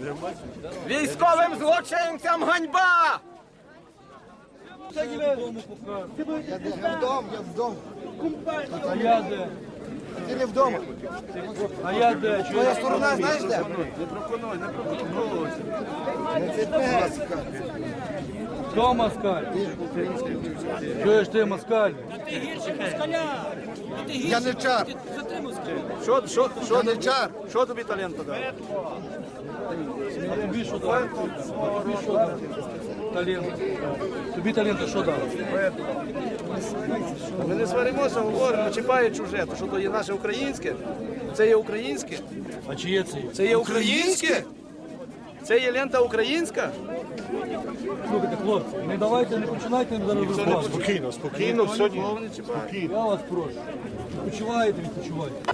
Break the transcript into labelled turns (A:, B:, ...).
A: злочинцям! Військовим злочинцям ганьба!
B: Я вдома, я вдома.
C: А я де?
B: Ти не вдома.
C: А я де?
B: Твоя сторона знаєш де?
C: Хто москаль? Чуєш ти москаль?
B: Я не чар.
D: Що, що,
B: Я
D: що,
B: не чар.
D: Що талент?
C: А тобі що? Тобі що дав? Талент. Тобі талент що дав?
D: Ми не сваримося, говоримо, чіпає чуже. То що то є наше українське? Це є українське?
C: А чи є це?
D: Це є українське? Це є лента українська?
C: Слухайте, хлопці, не давайте, не починайте зараз розбирати.
D: Спокійно, спокійно, все.
C: Я вас прошу. Відпочиваєте, відпочивайте.